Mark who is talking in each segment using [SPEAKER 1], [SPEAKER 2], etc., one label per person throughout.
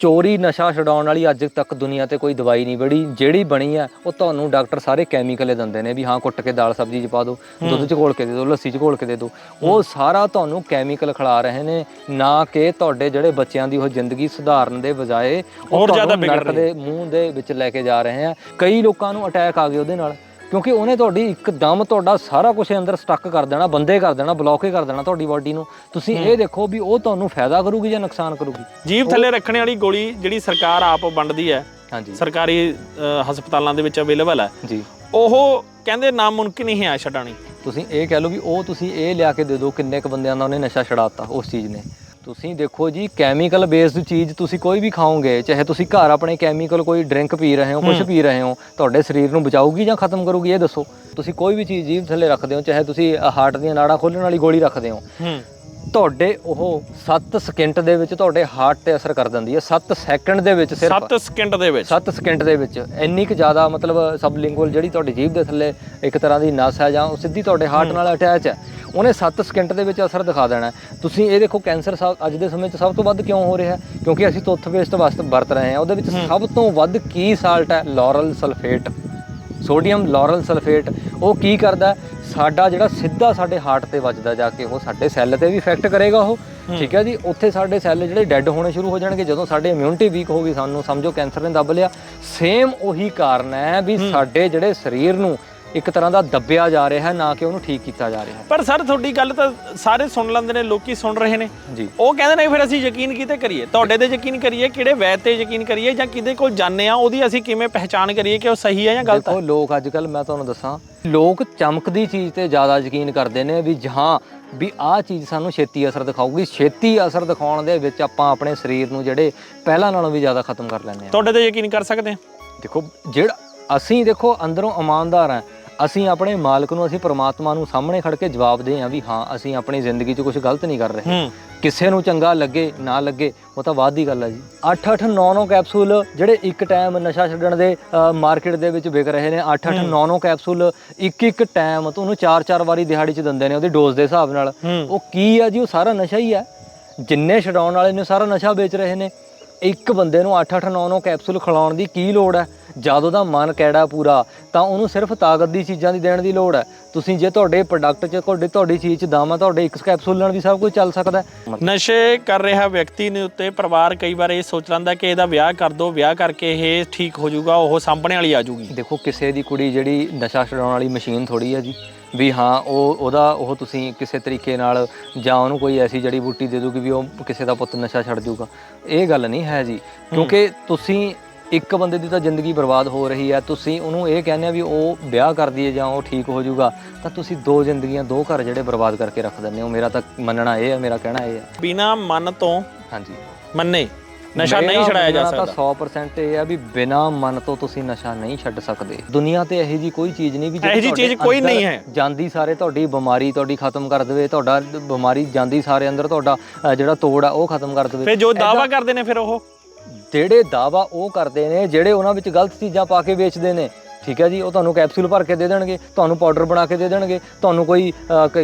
[SPEAKER 1] ਚੋਰੀ ਨਸ਼ਾ ਛਡਾਉਣ ਵਾਲੀ ਅੱਜ ਤੱਕ ਦੁਨੀਆ ਤੇ ਕੋਈ ਦਵਾਈ ਨਹੀਂ ਬੜੀ। ਜਿਹੜੀ ਬਣੀ ਆ ਉਹ ਤੁਹਾਨੂੰ ਡਾਕਟਰ ਸਾਰੇ ਕੈਮੀਕਲ ਦਿੰਦੇ ਨੇ ਵੀ ਹਾਂ ਕੁੱਟ ਕੇ ਦਾਲ ਸਬਜ਼ੀ ਚ ਪਾ ਦਿਓ ਦੁੱਧ ਚ ਘੋਲ ਕੇ ਦੇ ਦਿਓ ਲੱਸੀ ਚ ਘੋਲ ਕੇ ਦੇ ਦਿਓ ਉਹ ਸਾਰਾ ਤੁਹਾਨੂੰ ਕੈਮੀਕਲ ਖਿਲਾ ਰਹੇ ਨੇ ਨਾ ਕਿ ਤੁਹਾਡੇ ਜਿਹੜੇ ਬੱਚਿਆਂ ਦੀ ਉਹ ਜ਼ਿੰਦਗੀ ਸੁਧਾਰਨ ਦੇ ਬਜਾਏ ਉਹ
[SPEAKER 2] ਹੋਰ ਜ਼ਿਆਦਾ
[SPEAKER 1] ਨਰਕ ਦੇ ਮੂੰਹ ਦੇ ਵਿੱਚ ਲੈ ਕੇ ਜਾ ਰਹੇ ਆ। ਕਈ ਲੋਕਾਂ ਨੂੰ ਅਟੈਕ ਆ ਗਏ ਉਹਦੇ ਨਾਲ। ਕਿਉਂਕਿ ਉਹਨੇ ਤੁਹਾਡੀ ਇੱਕਦਮ ਤੁਹਾਡਾ ਸਾਰਾ ਕੁਝ ਅੰਦਰ ਸਟਕ ਕਰ ਦੇਣਾ ਬੰਦੇ ਕਰ ਦੇਣਾ ਬਲੌਕ ਹੀ ਕਰ ਦੇਣਾ ਤੁਹਾਡੀ ਬਾਡੀ ਨੂੰ। ਤੁਸੀਂ ਇਹ ਦੇਖੋ ਵੀ ਉਹ ਤੁਹਾਨੂੰ ਫਾਇਦਾ ਕਰੂਗੀ ਜਾਂ ਨੁਕਸਾਨ ਕਰੂਗੀ?
[SPEAKER 2] ਜੀਭ ਥੱਲੇ ਰੱਖਣ ਵਾਲੀ ਗੋਲੀ ਜਿਹੜੀ ਸਰਕਾਰ ਆਪ ਵੰਡਦੀ ਹੈ
[SPEAKER 1] ਹਾਂਜੀ।
[SPEAKER 2] ਸਰਕਾਰੀ ਹਸਪਤਾਲਾਂ ਦੇ ਵਿੱਚ ਅਵੇਲੇਬਲ ਹੈ
[SPEAKER 1] ਜੀ।
[SPEAKER 2] ਉਹ ਕਹਿੰਦੇ ਨਾਮੁਮਕਿਨ ਹੀ ਹੈ ਛਡਾਣੀ
[SPEAKER 1] ਤੁਸੀਂ ਇਹ ਕਹਿ ਲਓ ਵੀ ਉਹ ਤੁਸੀਂ ਇਹ ਲਿਆ ਕੇ ਦੇ ਦਿਓ ਕਿੰਨੇ ਕ ਬੰਦਿਆਂ ਦਾ ਉਹਨੇ ਨਸ਼ਾ ਛਡਾਤਾ ਉਸ ਚੀਜ਼ ਨੇ। ਤੁਸੀਂ ਦੇਖੋ ਜੀ ਕੈਮੀਕਲ ਬੇਸਡ ਚੀਜ਼ ਤੁਸੀਂ ਕੋਈ ਵੀ ਖਾਓਗੇ ਚਾਹੇ ਤੁਸੀਂ ਘਰ ਆਪਣੇ ਕੈਮੀਕਲ ਕੋਈ ਡਰਿੰਕ ਪੀ ਰਹੇ ਹੋ ਕੁਝ ਪੀ ਰਹੇ ਹੋ ਤੁਹਾਡੇ ਸਰੀਰ ਨੂੰ ਬਚਾਊਗੀ ਜਾਂ ਖਤਮ ਕਰੂਗੀ? ਇਹ ਦੱਸੋ। ਤੁਸੀਂ ਕੋਈ ਵੀ ਚੀਜ਼ ਜੀਭ ਥੱਲੇ ਰੱਖਦੇ ਹੋ ਚਾਹੇ ਤੁਸੀਂ ਹਾਰਟ ਦੀਆਂ ਨਾੜਾਂ ਖੋਲਣ ਵਾਲੀ ਗੋਲੀ ਰੱਖਦੇ ਹੋ।
[SPEAKER 2] ਹੂੰ।
[SPEAKER 1] ਤੁਹਾਡੇ ਉਹ 7 ਸਕਿੰਟ ਦੇ ਵਿੱਚ ਤੁਹਾਡੇ ਹਾਰਟ ਤੇ ਅਸਰ ਕਰ ਦਿੰਦੀ ਹੈ। 7 ਸੈਕਿੰਡ ਦੇ ਵਿੱਚ ਸਿਰਫ
[SPEAKER 2] 7 ਸਕਿੰਟ ਦੇ ਵਿੱਚ।
[SPEAKER 1] 7 ਸਕਿੰਟ ਦੇ ਵਿੱਚ। ਇੰਨੀ ਕੁ ਜ਼ਿਆਦਾ ਮਤਲਬ ਸਬਲਿੰਗੁਅਲ ਜਿਹੜੀ ਤੁਹਾਡੀ ਜੀਭ ਦੇ ਥੱਲੇ ਇੱਕ ਤਰ੍ਹਾਂ ਦੀ ਨਸ ਹੈ ਜਾਂ ਉਹ ਸਿੱਧੀ ਤੁਹਾਡੇ ਹਾਰਟ ਨਾਲ ਅਟੈਚ ਹੈ ਉਹਨੇ 7 ਸਕਿੰਟ ਦੇ ਵਿੱਚ ਅਸਰ ਦਿਖਾ ਦੇਣਾ। ਤੁਸੀਂ ਇਹ ਦੇਖੋ ਕੈਂਸਰ ਅੱਜ ਦੇ ਸਮੇਂ 'ਚ ਸਭ ਤੋਂ ਵੱਧ ਕਿਉਂ ਹੋ ਰਿਹਾ ਕਿਉਂਕਿ ਅਸੀਂ ਟੁੱਥ ਪੇਸਟ ਵਾਸਤੇ ਵਰਤ ਰਹੇ ਹਾਂ। ਉਹਦੇ ਵਿੱਚ ਸਭ ਤੋਂ ਵੱਧ ਕੀ ਸਾਲਟ ਹੈ? Lauryl sulphate. Sodium lauryl sulphate. ਉਹ ਕੀ ਕਰਦਾ? ਸਾਡਾ ਜਿਹੜਾ ਸਿੱਧਾ ਸਾਡੇ ਹਾਰਟ ਤੇ ਵੱਜਦਾ ਜਾ ਕੇ ਉਹ ਸਾਡੇ ਸੈੱਲ ਤੇ ਵੀ ਇਫੈਕਟ ਕਰੇਗਾ ਉਹ। ਠੀਕ ਹੈ ਜੀ? ਉੱਥੇ ਸਾਡੇ ਸੈੱਲ ਜਿਹੜੇ ਡੈੱਡ ਹੋਣੇ ਸ਼ੁਰੂ ਹੋ ਜਾਣਗੇ ਜਦੋਂ ਸਾਡੇ ਇਮਿਊਨਿਟੀ ਵੀਕ ਹੋ ਗਈ ਸਾਨੂੰ ਸਮਝੋ ਕੈਂਸਰ ਨੇ ਦੱਬ ਲਿਆ। ਸੇਮ ਉਹੀ ਕਾਰਨ ਹੈ ਵੀ ਸਾਡੇ ਜਿਹੜੇ ਸਰੀਰ ਨੂੰ ਇੱਕ ਤਰ੍ਹਾਂ ਦਾ ਦੱਬਿਆ ਜਾ ਰਿਹਾ ਹੈ ਨਾ ਕਿ ਉਹਨੂੰ ਠੀਕ ਕੀਤਾ ਜਾ ਰਿਹਾ ਹੈ।
[SPEAKER 2] ਪਰ ਸਰ ਤੁਹਾਡੀ ਗੱਲ ਤਾਂ ਸਾਰੇ ਸੁਣ ਲੈਂਦੇ ਨੇ ਲੋਕੀ ਸੁਣ ਰਹੇ ਨੇ।
[SPEAKER 1] ਜੀ।
[SPEAKER 2] ਉਹ ਕਹਿੰਦੇ ਨੇ ਫਿਰ ਅਸੀਂ ਯਕੀਨ ਕਿਤੇ ਕਰੀਏ? ਤੁਹਾਡੇ ਤੇ ਯਕੀਨ ਕਰੀਏ? ਕਿਹੜੇ ਵੈਦ ਤੇ ਯਕੀਨ ਕਰੀਏ? ਜਾਂ ਕਿਹਦੇ ਕੋਲ ਜਾਣੇ ਆ ਉਹਦੀ ਅਸੀਂ ਕਿਵੇਂ ਪਹਿਚਾਣ ਕਰੀਏ ਕਿ ਉਹ ਸਹੀ ਹੈ ਜਾਂ ਗਲਤ ਹੈ?
[SPEAKER 1] ਦੇਖੋ ਲੋਕ ਅੱਜ ਕੱਲ ਮੈਂ ਤੁਹਾਨੂੰ ਦੱਸਾਂ ਲੋਕ ਚਮਕਦੀ ਚੀਜ਼ ਤੇ ਜ਼ਿਆਦਾ ਯਕੀਨ ਕਰਦੇ ਨੇ ਵੀ ਜਹਾਂ ਵੀ ਆਹ ਚੀਜ਼ ਸਾਨੂੰ ਛੇਤੀ ਅਸਰ ਦਿਖਾਊਗੀ। ਛੇਤੀ ਅਸਰ ਦਿਖਾਉਣ ਦੇ ਵਿੱਚ ਆਪਾਂ ਆਪਣੇ ਸਰੀਰ ਨੂੰ ਜਿਹੜੇ ਪਹਿਲਾਂ ਨਾਲੋਂ ਵੀ ਜ਼ਿਆਦਾ ਖਤਮ ਕਰ ਲੈਂਦੇ ਆ
[SPEAKER 2] ਤੁਹਾਡੇ ਤੇ ਯਕੀਨ ਕਰ ਸਕਦੇ ਹਾਂ?
[SPEAKER 1] ਦੇਖੋ ਜਿਹੜਾ ਅਸੀਂ ਦੇਖੋ ਅੰਦਰੋਂ ਇਮਾਨਦਾਰ ਹਾਂ। ਅਸੀਂ ਆਪਣੇ ਮਾਲਕ ਨੂੰ ਅਸੀਂ ਪ੍ਰਮਾਤਮਾ ਨੂੰ ਸਾਹਮਣੇ ਖੜ ਕੇ ਜਵਾਬ ਦੇ ਹਾਂ ਵੀ ਹਾਂ ਅਸੀਂ ਆਪਣੀ ਜ਼ਿੰਦਗੀ 'ਚ ਕੁਝ ਗਲਤ ਨਹੀਂ ਕਰ ਰਹੇ। ਕਿਸੇ ਨੂੰ ਚੰਗਾ ਲੱਗੇ ਨਾ ਲੱਗੇ ਉਹ ਤਾਂ ਬਾਅਦ ਦੀ ਗੱਲ ਹੈ ਜੀ। 8 8 9 9 ਕੈਪਸੂਲ ਜਿਹੜੇ ਇੱਕ ਟਾਈਮ ਨਸ਼ਾ ਛੱਡਣ ਦੇ ਮਾਰਕੀਟ ਦੇ ਵਿੱਚ ਵਿਕ ਰਹੇ ਨੇ 8 8 9 9 ਕੈਪਸੂਲ ਇੱਕ ਇੱਕ ਟਾਈਮ ਤੁਹਾਨੂੰ 4 4 ਵਾਰੀ ਦਿਹਾੜੀ 'ਚ ਦਿੰਦੇ ਨੇ ਉਹਦੀ ਡੋਜ਼ ਦੇ ਹਿਸਾਬ ਨਾਲ। ਉਹ ਕੀ ਆ ਜੀ ਉਹ ਸਾਰਾ ਨਸ਼ਾ ਹੀ ਹੈ ਜਿੰਨੇ ਛਡਾਉਣ ਵਾਲੇ ਨੇ ਸਾਰਾ ਨਸ਼ਾ ਵੇਚ ਰਹੇ ਨੇ। ਇੱਕ ਬੰਦੇ ਨੂੰ 8 8 9 9 ਕੈਪਸੂਲ ਖਿਲਾਉਣ ਦੀ ਕੀ ਲੋੜ ਹੈ ਜਦ ਉਹਦਾ ਮਨ ਕੈੜਾ ਪੂਰਾ ਤਾਂ ਉਹਨੂੰ ਸਿਰਫ ਤਾਕਤ ਦੀ ਚੀਜ਼ਾਂ ਦੀ ਦੇਣ ਦੀ ਲੋੜ ਹੈ। ਤੁਸੀਂ ਜੇ ਤੁਹਾਡੇ ਪ੍ਰੋਡਕਟ 'ਚ ਤੁਹਾਡੇ ਤੁਹਾਡੀ ਚੀਜ਼ 'ਚ ਦਮ ਹੈ ਤੁਹਾਡੇ ਇੱਕ ਕੈਪਸੂਲ ਨਾਲ ਵੀ ਸਭ ਕੁਝ ਚੱਲ ਸਕਦਾ
[SPEAKER 2] ਨਸ਼ੇ ਕਰ ਰਿਹਾ ਵਿਅਕਤੀ ਨੇ ਉੱਤੇ ਪਰਿਵਾਰ ਕਈ ਵਾਰ ਇਹ ਸੋਚ ਲੈਂਦਾ ਕਿ ਇਹਦਾ ਵਿਆਹ ਕਰ ਦੋ ਵਿਆਹ ਕਰਕੇ ਇਹ ਠੀਕ ਹੋ ਜਾਊਗਾ ਉਹ ਸਾਂਭਣੇ ਵਾਲੀ ਆ ਜਾਊਗੀ।
[SPEAKER 1] ਦੇਖੋ ਕਿਸੇ ਦੀ ਕੁੜੀ ਜਿਹੜੀ ਨਸ਼ਾ ਛਡਾਉਣ ਵਾਲੀ ਮਸ਼ੀਨ ਥੋੜੀ ਹੈ ਜੀ ਵੀ ਹਾਂ ਉਹ ਉਹਦਾ ਉਹ ਤੁਸੀਂ ਕਿਸੇ ਤਰੀਕੇ ਨਾਲ ਜਾਂ ਉਹਨੂੰ ਕੋਈ ਐਸੀ ਜੜੀ ਬੂਟੀ ਦੇ ਦੋਗੇ ਵੀ ਉਹ ਕਿਸੇ ਦਾ ਪੁੱਤ ਨਸ਼ਾ ਛੱਡ ਜਾਊਗਾ। ਇਹ ਗੱਲ ਨਹੀਂ ਹੈ ਜੀ ਕਿਉਂਕਿ ਤੁਸੀਂ ਇੱਕ ਬੰਦੇ ਦੀ ਤਾਂ ਜ਼ਿੰਦਗੀ ਬਰਬਾਦ ਹੋ ਰਹੀ ਹੈ ਤੁਸੀਂ ਉਹਨੂੰ ਇਹ ਕਹਿੰਦੇ ਆ ਵੀ ਉਹ ਵਿਆਹ ਕਰ ਦਈਏ ਜਾਂ ਉਹ ਠੀਕ ਹੋ ਜਾਊਗਾ ਤਾਂ ਤੁਸੀਂ ਦੋ ਜ਼ਿੰਦਗੀਆਂ ਦੋ ਘਰ ਜਿਹੜੇ ਬਰਬਾਦ ਕਰਕੇ ਰੱਖ ਦਿੰਦੇ ਹੋ ਮੇਰਾ ਤਾਂ ਮੰਨਣਾ ਇਹ ਹੈ ਮੇਰਾ ਕਹਿਣਾ ਇਹ ਹੈ।
[SPEAKER 2] ਬਿਨਾ ਮਨ ਤੋਂ
[SPEAKER 1] ਹਾਂਜੀ।
[SPEAKER 2] ਮੰਨੇ ਨਸ਼ਾ ਨਹੀਂ ਛਡਾਇਆ ਜਾ ਸਕਦਾ।
[SPEAKER 1] ਤਾਂ 100% ਇਹ ਆ ਵੀ ਬਿਨਾ ਮਨ ਤੋਂ ਤੁਸੀਂ ਨਸ਼ਾ ਨਹੀਂ ਛੱਡ ਸਕਦੇ। ਦੁਨੀਆ ਤੇ ਇਹੋ ਜੀ ਕੋਈ ਚੀਜ਼ ਨਹੀਂ ਵੀ
[SPEAKER 2] ਇਹੋ ਜਿਹੀ
[SPEAKER 1] ਤੁਹਾਡੇ
[SPEAKER 2] ਚੀਜ਼ ਕੋਈ ਨਹੀਂ ਹੈ।
[SPEAKER 1] ਜਾਂਦੀ ਸਾਰੇ ਤੁਹਾਡੀ ਬਿਮਾਰੀ ਤੁਹਾਡੀ ਖਤਮ ਕਰ ਦੇਵੇ ਤੁਹਾਡਾ ਬਿਮਾਰੀ ਜਾਂਦੀ ਸਾਰੇ ਅੰਦਰ ਤੁਹਾਡਾ ਜਿਹੜਾ ਤੋੜ ਆ ਉਹ ਖਤਮ ਕਰ ਦੇਵੇ।
[SPEAKER 2] ਫਿਰ ਜੋ ਦਾਵਾ ਕਰਦੇ ਨੇ ਫਿਰ ਉਹ।
[SPEAKER 1] ਜਿਹੜੇ ਦਾਵਾ ਉਹ ਕਰਦੇ ਨੇ ਜਿਹੜੇ ਉਹਨਾਂ ਵਿੱਚ ਗਲਤ ਚੀਜ਼ਾਂ ਪਾ ਕੇ ਵੇਚਦੇ ਨੇ। ਠੀਕ ਹੈ ਜੀ ਉਹ ਤੁਹਾਨੂੰ ਕੈਪਸੂਲ ਭਰ ਕੇ ਦੇ ਦੇਣਗੇ ਤੁਹਾਨੂੰ ਪਾਊਡਰ ਬਣਾ ਕੇ ਦੇ ਦੇਣਗੇ ਤੁਹਾਨੂੰ ਕੋਈ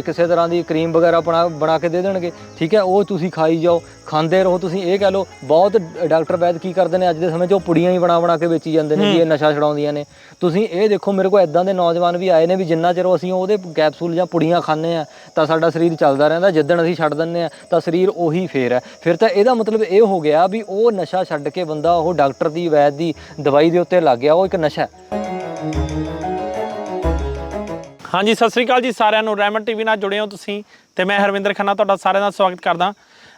[SPEAKER 1] ਕਿਸੇ ਤਰ੍ਹਾਂ ਦੀ ਕਰੀਮ ਵਗੈਰਾ ਬਣਾ ਬਣਾ ਕੇ ਦੇ ਦੇਣਗੇ ਠੀਕ ਹੈ ਉਹ ਤੁਸੀਂ ਖਾਈ ਜਾਓ ਖਾਂਦੇ ਰਹੋ ਤੁਸੀਂ ਇਹ ਕਹਿ ਲਓ ਬਹੁਤ ਡਾਕਟਰ ਵੈਦ ਕੀ ਕਰਦੇ ਨੇ ਅੱਜ ਦੇ ਸਮੇਂ 'ਚ ਉਹ ਪੁੜੀਆਂ ਹੀ ਬਣਾ ਬਣਾ ਕੇ ਵੇਚੀ ਜਾਂਦੇ ਨੇ ਜੀ ਇਹ ਨਸ਼ਾ ਛਡਾਉਂਦੀਆਂ ਨੇ। ਤੁਸੀਂ ਇਹ ਦੇਖੋ ਮੇਰੇ ਕੋਲ ਇਦਾਂ ਦੇ ਨੌਜਵਾਨ ਵੀ ਆਏ ਨੇ ਵੀ ਜਿੰਨਾ ਚਿਰ ਅਸੀਂ ਉਹਦੇ ਕੈਪਸੂਲ ਜਾਂ ਪੁੜੀਆਂ ਖਾਂਦੇ ਆ ਤਾਂ ਸਾਡਾ ਸਰੀਰ ਚੱਲਦਾ ਰਹਿੰਦਾ ਜਿੱਦਣ ਅਸੀਂ ਛੱਡ ਦਿੰਦੇ ਆ ਤਾਂ ਸਰੀਰ ਉਹੀ ਫੇਰ ਹੈ। ਫਿਰ ਤਾਂ ਇਹਦਾ ਮਤਲਬ ਇਹ ਹੋ ਗਿਆ ਵੀ ਉਹ ਨਸ਼ਾ ਛੱਡ ਕੇ ਬੰਦਾ ਉਹ ਡਾਕਟਰ ਦੀ ਵੈਦ ਦੀ ਦਵਾਈ ਦੇ ਉੱਤੇ ਲੱਗ ਗਿਆ ਉਹ ਇੱਕ ਨਸ਼ਾ ਹੈ।
[SPEAKER 2] ਹਾਂਜੀ, ਸਤਿ ਸ੍ਰੀ ਅਕਾਲ ਜੀ ਸਾਰਿਆਂ ਨੂੰ। ਰੈਮਨ ਟੀਵੀ ਨਾਲ ਜੁੜੇ ਹੋ ਤੁਸੀਂ ਤੇ ਮੈਂ ਹਰਵਿੰਦਰ ਖੰਨਾ ਤੁਹਾਡਾ ਸਾਰਿਆਂ ਦਾ ਸਵਾਗਤ ਕਰਦਾ।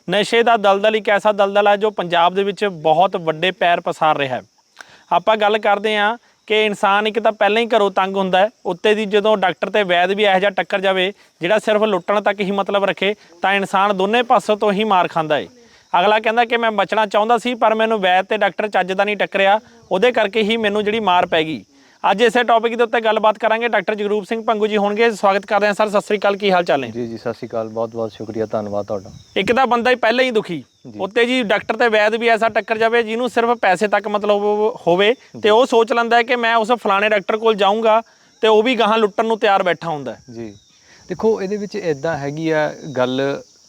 [SPEAKER 2] ਨਸ਼ੇ ਦਾ ਦਲਦਲ ਇੱਕ ਐਸਾ ਦਲਦਲ ਹੈ ਜੋ ਪੰਜਾਬ ਦੇ ਵਿੱਚ ਬਹੁਤ ਵੱਡੇ ਪੈਰ ਪਸਾਰ ਰਿਹਾ ਹੈ। ਆਪਾਂ ਗੱਲ ਕਰਦੇ ਹਾਂ ਕਿ ਇਨਸਾਨ ਇੱਕ ਤਾਂ ਪਹਿਲਾਂ ਹੀ ਘਰੋਂ ਤੰਗ ਹੁੰਦਾ ਹੈ, ਉੱਤੇ ਦੀ ਜਦੋਂ ਡਾਕਟਰ ਤੇ ਵੈਦ ਵੀ ਇਹੋ ਜਿਹਾ ਟੱਕਰ ਜਾਵੇ, ਜਿਹੜਾ ਸਿਰਫ ਲੁੱਟਣ ਤੱਕ ਹੀ ਮਤਲਬ ਰੱਖੇ, ਤਾਂ ਇਨਸਾਨ ਦੋਨੇ ਪਾਸੋਂ ਤੋਂ ਹੀ ਮਾਰ ਖਾਂਦਾ ਏ ਅਗਲਾ ਕਹਿੰਦਾ ਕਿ ਮੈਂ ਬਚਣਾ ਚਾਹੁੰਦਾ ਸੀ, ਪਰ ਮੈਨੂੰ ਵੈਦ ਤੇ ਡਾਕਟਰ ਚੱਜ ਦਾ ਨਹੀਂ ਟੱਕਰਿਆ, ਉਹਦੇ ਕਰਕੇ ਹੀ ਮੈਨੂੰ ਜਿਹੜੀ ਮਾਰ ਪੈ ਗਈ। ਅੱਜ ਇਸੇ ਟੌਪਿਕ ਦੇ ਉੱਤੇ ਗੱਲਬਾਤ ਕਰਾਂਗੇ ਡਾਕਟਰ ਜਗਰੂਪ ਸਿੰਘ ਪੰਗੂ ਜੀ ਹੋਣਗੇ। ਸਵਾਗਤ ਕਰਦੇ ਹਾਂ ਸਰ। ਸਤਿ ਸ੍ਰੀ ਅਕਾਲ ਕੀ ਹਾਲ ਚਾਲ ਨੇ?
[SPEAKER 1] ਜੀ ਜੀ ਸਤਿ ਸ਼੍ਰੀ ਅਕਾਲ। ਬਹੁਤ ਬਹੁਤ ਸ਼ੁਕਰੀਆ ਧੰਨਵਾਦ ਤੁਹਾਡਾ।
[SPEAKER 2] ਇੱਕ ਤਾਂ ਬੰਦਾ ਹੀ ਪਹਿਲਾਂ ਹੀ ਦੁਖੀ। ਉੱਤੇ ਜੀ ਡਾਕਟਰ ਤੇ ਵੈਦ ਵੀ ਐਸਾ ਟੱਕਰ ਜਾਵੇ ਜਿਹਨੂੰ ਸਿਰਫ ਪੈਸੇ ਤੱਕ ਮਤਲਬ ਹੋਵੇ ਤੇ ਉਹ ਸੋਚ ਲੈਂਦਾ ਹੈ ਕਿ ਮੈਂ ਉਸ ਫਲਾਣੇ ਡਾਕਟਰ ਕੋਲ ਜਾਊਂਗਾ ਤੇ ਉਹ ਵੀ ਗਾਹਾਂ ਲੁੱਟਣ ਨੂੰ ਤਿਆਰ ਬੈਠਾ ਹੁੰਦਾ
[SPEAKER 1] ਜੀ। ਦੇਖੋ ਇਹਦੇ ਵਿੱਚ ਇਦਾਂ ਹੈਗੀ ਆ ਗੱਲ